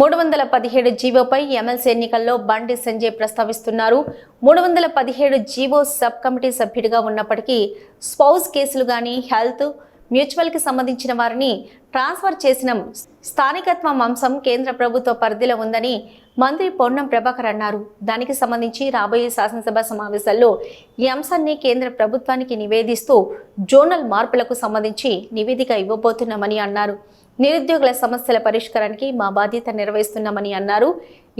మూడు వందల పదిహేడు జీవోపై ఎమ్మెల్సీ ఎన్నికల్లో బండి సంజయ్ ప్రస్తావిస్తున్నారు. మూడు వందల పదిహేడు జీవో సబ్ కమిటీ సభ్యుడిగా ఉన్నప్పటికీ స్పౌస్ కేసులు కానీ హెల్త్ మ్యూచువల్కి సంబంధించిన వారిని ట్రాన్స్ఫర్ చేసిన స్థానికత్వం అంశం కేంద్ర ప్రభుత్వ పరిధిలో ఉందని మంత్రి పొన్నం ప్రభాకర్ అన్నారు. దానికి సంబంధించి రాబోయే శాసనసభ సమావేశాల్లో ఈ అంశాన్ని కేంద్ర ప్రభుత్వానికి నివేదిస్తూ జోనల్ మార్పులకు సంబంధించి నివేదిక ఇవ్వబోతున్నామని అన్నారు. నిరుద్యోగుల సమస్యల పరిష్కారానికి మా బాధ్యత నిర్వహిస్తున్నామని అన్నారు.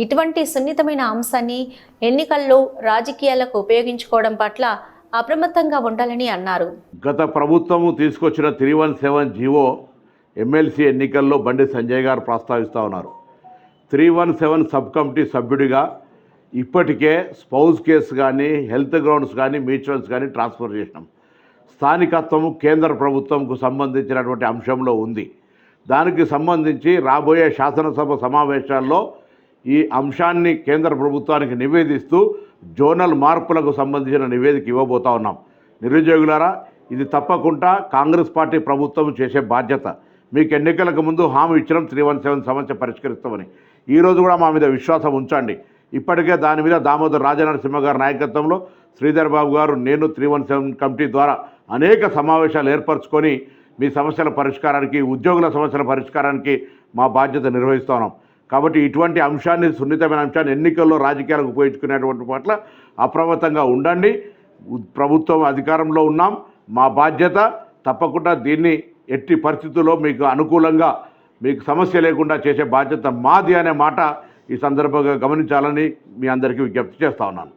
ఇటువంటి సున్నితమైన అంశాన్ని ఎన్నికల్లో రాజకీయాలకు ఉపయోగించుకోవడం పట్ల అప్రమత్తంగా ఉండాలని అన్నారు. గత ప్రభుత్వము తీసుకొచ్చిన three one seven GO MLC ఎన్నికల్లో బండి సంజయ్ గారు ప్రస్తావిస్తూ ఉన్నారు. Three one seven sub committee సభ్యుడిగా ఇప్పటికే స్పౌజ్ కేసు కానీ హెల్త్ గ్రౌండ్స్ కానీ మ్యూచువల్స్ కానీ ట్రాన్స్ఫర్ చేసినాం. స్థానికత్వము కేంద్ర ప్రభుత్వంకు సంబంధించినటువంటి అంశంలో ఉంది. దానికి సంబంధించి రాబోయే శాసనసభ సమావేశాల్లో ఈ అంశాన్ని కేంద్ర ప్రభుత్వానికి నివేదిస్తూ జోనల్ మార్పులకు సంబంధించిన నివేదిక ఇవ్వబోతా ఉన్నాం. నిరుద్యోగులారా ఇది తప్పకుండా కాంగ్రెస్ పార్టీ ప్రభుత్వం చేసే బాధ్యత. మీకు ఎన్నికలకు ముందు హామీ ఇచ్చడం త్రీ వన్ సెవెన్ సమస్య పరిష్కరిస్తామని. ఈరోజు కూడా మా మీద విశ్వాసం ఉంచండి. ఇప్పటికే దాని మీద దామోదర్ రాజనరసింహ గారి నాయకత్వంలో శ్రీధర్ బాబు గారు నేను త్రీ వన్ సెవెన్ కమిటీ ద్వారా అనేక సమావేశాలు ఏర్పరచుకొని మీ సమస్యల పరిష్కారానికి ఉద్యోగుల సమస్యల పరిష్కారానికి మా బాధ్యత నిర్వహిస్తున్నాం కాబట్టి ఇటువంటి అంశాన్ని సున్నితమైన అంశాన్ని ఎన్నికల్లో రాజకీయాలకు ఉపయోగించుకునేటువంటి పట్ల అప్రమత్తంగా ఉండండి. ప్రభుత్వం అధికారంలో ఉన్నాం. మా బాధ్యత తప్పకుండా దీన్ని ఎట్టి పరిస్థితుల్లో మీకు అనుకూలంగా మీకు సమస్య లేకుండా చేసే బాధ్యత మాది అనే మాట ఈ సందర్భంగా గమనించాలని మీ అందరికీ విజ్ఞప్తి చేస్తా ఉన్నాను.